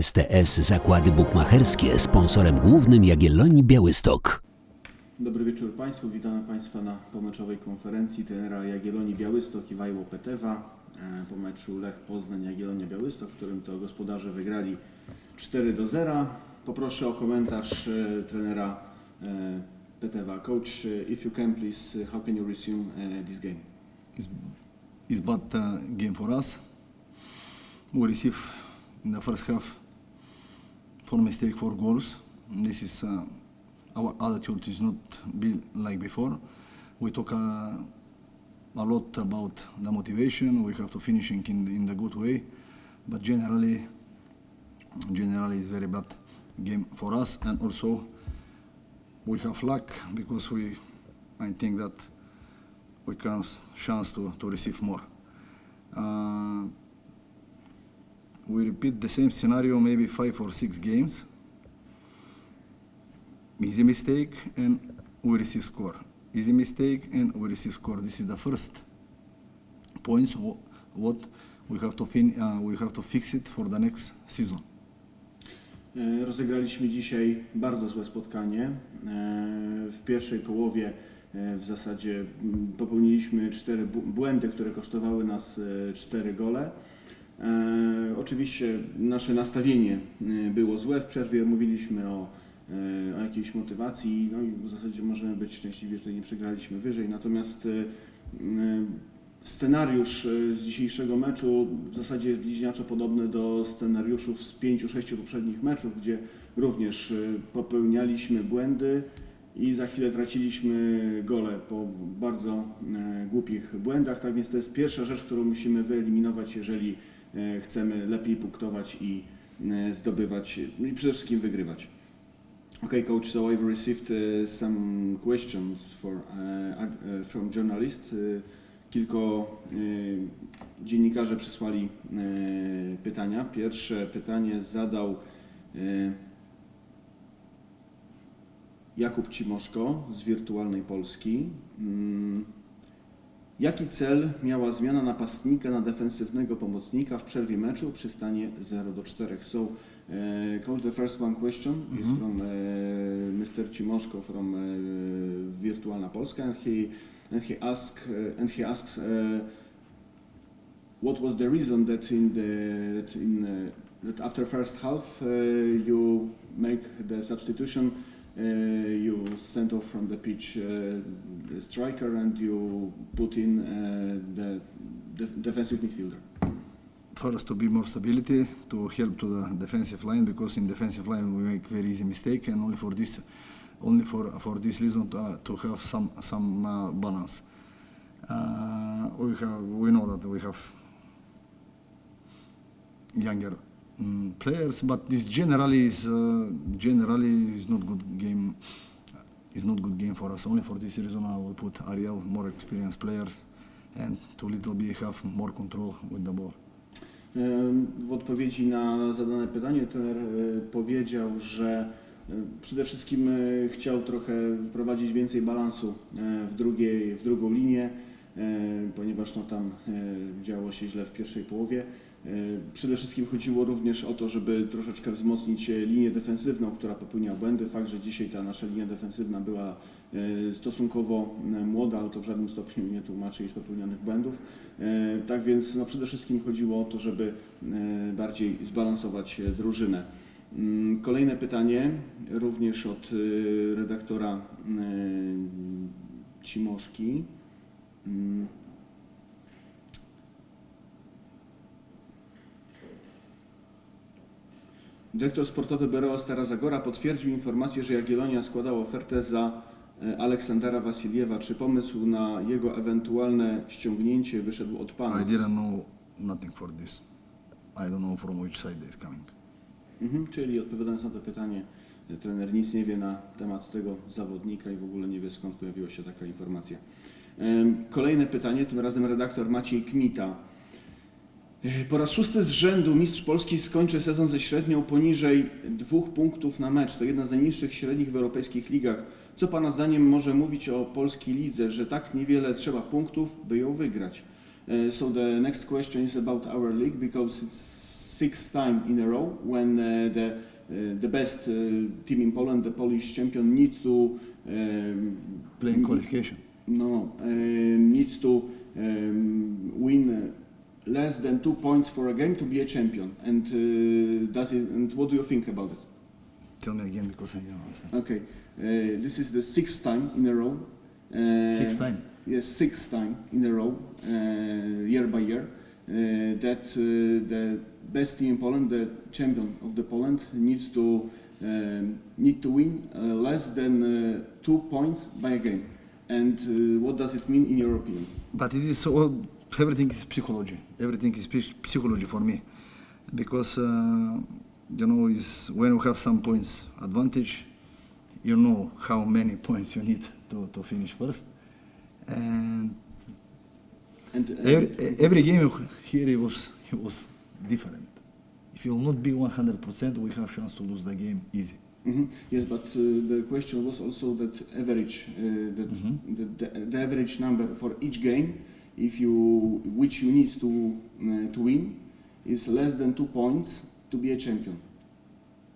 STS Zakłady Bukmacherskie sponsorem głównym Jagiellonii Białystok. Dobry wieczór Państwu. Witamy Państwa na pomeczowej konferencji trenera Jagiellonii Białystok i Wajło Petewa e, po meczu Lech Poznań Jagiellonia Białystok, w którym to gospodarze wygrali 4 do 0. Poproszę o komentarz e, trenera e, Petewa. Coach, if you can please, how can you resume this game? It's, it's bad uh, game for us. We receive in the first half four mistake, four goals. This is uh, our attitude is not be like before. We talk uh, a lot about the motivation. We have to finishing in in the good way, but generally, generally it's very bad game for us. And also, we have luck because we, I think that we can chance to, to receive more. Uh, we repeat the same scenario maybe five or six games. Easy mistake and we receive score. Easy mistake and we receive score. This is the first what we have to fin- uh, we have to fix it for the next season. E, Rozegraliśmy dzisiaj bardzo złe spotkanie. E, W pierwszej połowie e, w zasadzie popełniliśmy cztery błędy, które kosztowały nas cztery gole. E, Oczywiście nasze nastawienie e, było złe. W przerwie mówiliśmy o, e, o jakiejś motywacji, no i w zasadzie możemy być szczęśliwi, że nie przegraliśmy wyżej. Natomiast Scenariusz z dzisiejszego meczu w zasadzie bliźniaczo podobny do scenariuszów z pięciu, sześciu poprzednich meczów, gdzie również popełnialiśmy błędy i za chwilę traciliśmy gole po bardzo głupich błędach. Tak więc to jest pierwsza rzecz, którą musimy wyeliminować, jeżeli chcemy lepiej punktować i e, zdobywać, no i przede wszystkim wygrywać. Okay, coach. So I've received uh, some questions for uh, from journalists. Uh, kilku uh, dziennikarze przysłali pytania. Pierwsze pytanie zadał Jakub Cimoszko z Wirtualnej Polski. Mm, Jaki cel miała zmiana napastnika na defensywnego pomocnika w przerwie meczu przy stanie 0 do 4? So, uh, coach, the first one question is Mhm. from uh, Mr. Cimoszko from uh, Wirtualna Polska, and he and he ask uh, and he asks uh, what was the reason that in the that in uh, that after first half uh, you make the substitution you send off from the pitch uh, the striker and you put in uh, the def- defensive midfielder. First, to be more stability, to help to the defensive line because in defensive line we make very easy mistake, and only for this, only for for this reason to, uh, to have some some uh, balance. Uh, we have we know that we have younger mm, players, but this generally is uh, generally is not good game. Is not good game for us. Only for this reason I will put Ariel, more experienced player, and little bit have more control with the ball. W odpowiedzi na zadane pytanie trener e, powiedział, że e, przede wszystkim e, chciał trochę wprowadzić więcej balansu w, drugiej, w drugą linię, ponieważ no, tam e, działo się źle w pierwszej połowie. E, Przede wszystkim chodziło również o to, żeby troszeczkę wzmocnić e, linię defensywną, która popełnia błędy. Fakt, że dzisiaj ta nasza linia defensywna była e, stosunkowo e, młoda, ale to w żadnym stopniu nie tłumaczy jej popełnionych błędów. E, Tak więc no, przede wszystkim chodziło o to, żeby e, bardziej zbalansować e, drużynę. Mm, Kolejne pytanie, również od e, redaktora e, Cimoszki. Mm. Dyrektor sportowy Bereo Stara Zagora potwierdził informację, że Jagiellonia składała ofertę za e, Aleksandra Wasiliewa. Czy pomysł na jego ewentualne ściągnięcie wyszedł od Pana? I didn't know nothing for this. I don't know from which side it's coming. Mhm, czyli odpowiadając na to pytanie, trener nic nie wie na temat tego zawodnika i w ogóle nie wie skąd pojawiła się taka informacja. Kolejne pytanie, tym razem redaktor Maciej Kmita. E, Po raz szósty z rzędu mistrz Polski skończy sezon ze średnią poniżej dwóch punktów na mecz. To jedna z najniższych średnich w europejskich ligach. Co Pana zdaniem może mówić o polskiej lidze, że tak niewiele trzeba punktów, by ją wygrać? Uh, so the next question is about our league because it's sixth time in a row when uh, the the best uh, team in Poland, the Polish champion, need to um, Playing qualification. no, no uh, need to um, win less than two points for a game to be a champion. And uh, does it? And what do you think about it? Tell me again because I don't understand. Okay, uh, this is the sixth time in a row. Uh, Sixth time? Yes, sixth time in a row, uh, year by year, that uh, the best team in Poland, the champion of the Poland, needs to um, need to win uh, less than uh, two points by a game. And uh, what does it mean in your opinion? But it is all, everything is psychology. Everything is psychology for me. Because, uh, you know, is when you have some points advantage, you know how many points you need to, to finish first. And And uh, every, every game here it was, it was different. If you will not be 100%, we have chance to lose the game easy. Mhm. Yes, but uh, the question was also that average, uh, that the, the, the average number for each game, if you which you need to uh, to win, is less than two points to be a champion.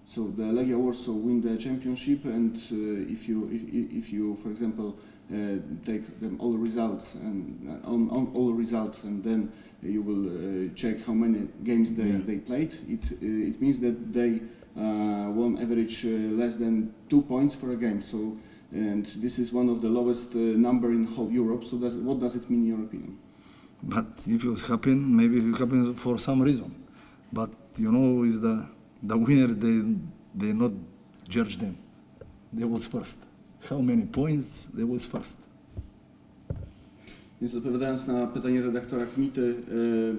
So the Legia Warsaw win the championship, and uh, if you if, if you, for example, take them all results and uh, on, on all results, and then you will uh, check how many games they, Yeah. they played. It uh, it means that they uh, won average uh, less than two points for a game. So and this is one of the lowest uh, number in whole Europe. So does, what does it mean in your opinion? But if it happen, maybe it happens for some reason. But you know, is the the winner they they not judge them. They was first. How many points? They was first. Więc odpowiadając na pytanie redaktora Kmity, y,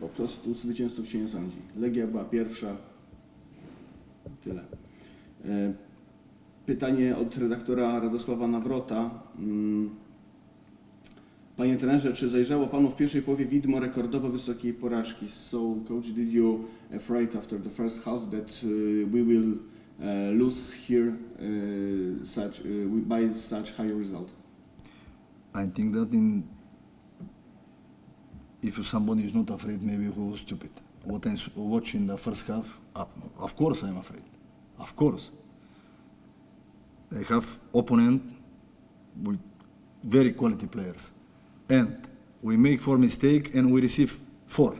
po prostu zwycięzców się nie sądzi. Legia była pierwsza. Tyle. Y, Pytanie od redaktora Radosława Nawrota. Mm, Panie trenerze, czy zajrzało Panu w pierwszej połowie widmo rekordowo wysokiej porażki? So, coach, did you afraid after the first half that uh, we will uh, lose here uh, such, uh, by such high result? I think that in if somebody is not afraid, maybe he was stupid. What I'm s- watching the first half, uh, of course I'm afraid. Of course. They have opponent with very quality players, and we make four mistake and we receive four.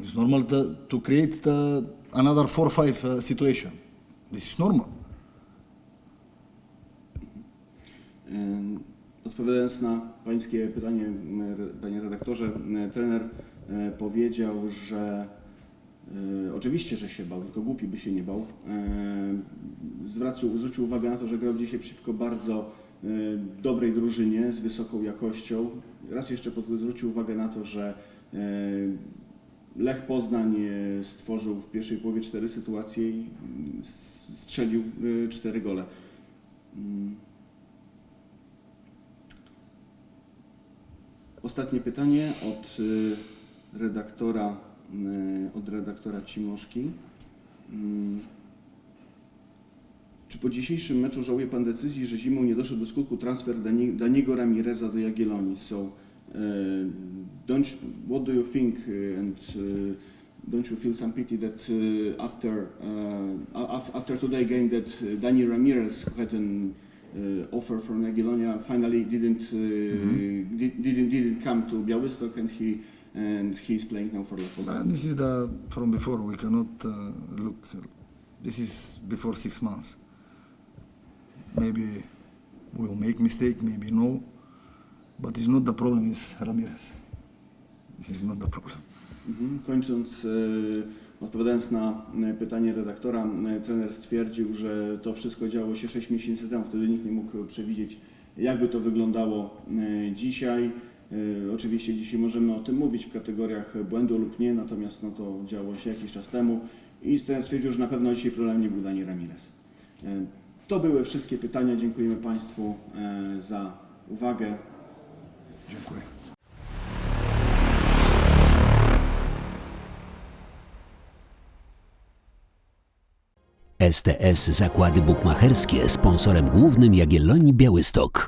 It's normal to, to create the, another four five uh, situation. This is normal. Odpowiadając na Pańskie pytanie, Panie redaktorze, trener e, powiedział, że e, oczywiście, że się bał, tylko głupi by się nie bał. E, Zwracił, zwrócił uwagę na to, że grał dzisiaj przeciwko bardzo dobrej drużynie z wysoką jakością. Raz jeszcze zwrócił uwagę na to, że Lech Poznań e, stworzył w pierwszej połowie cztery sytuacje i mm, strzelił e, cztery gole. Mm. Ostatnie pytanie od y, redaktora, od redaktora Cimoszki. Mm. Czy po dzisiejszym meczu żałuje Pan decyzji, że zimą nie doszedł do skutku transfer Dani- Daniego Ramireza do Jagiellonii? So, don't, what do you think uh, and uh, don't you feel some pity that uh, after, uh, af- after today game that uh, Dani Ramirez who had an uh, offer from Jagiellonia finally didn't, uh, di- didn't, didn't come to Białystok and he, and he is playing now for But this is the from before. We cannot uh, look. This is before six months. Maybe we'll make mistake. Maybe no. But it's not the problem. Is Ramirez. Is not the problem. Mhm. Kończąc, e, odpowiadając na e, pytanie redaktora, e, trener stwierdził, że to wszystko działo się 6 miesięcy temu, wtedy nikt nie mógł przewidzieć, jakby to wyglądało dzisiaj. Oczywiście dzisiaj możemy o tym mówić w kategoriach błędu lub nie, natomiast no to działo się jakiś czas temu i trener stwierdził, że na pewno dzisiaj problem nie był Dani Ramirez. To były wszystkie pytania. Dziękujemy Państwu za uwagę. Dziękuję. STS Zakłady Bukmacherskie sponsorem głównym Jagiellonii Białystok.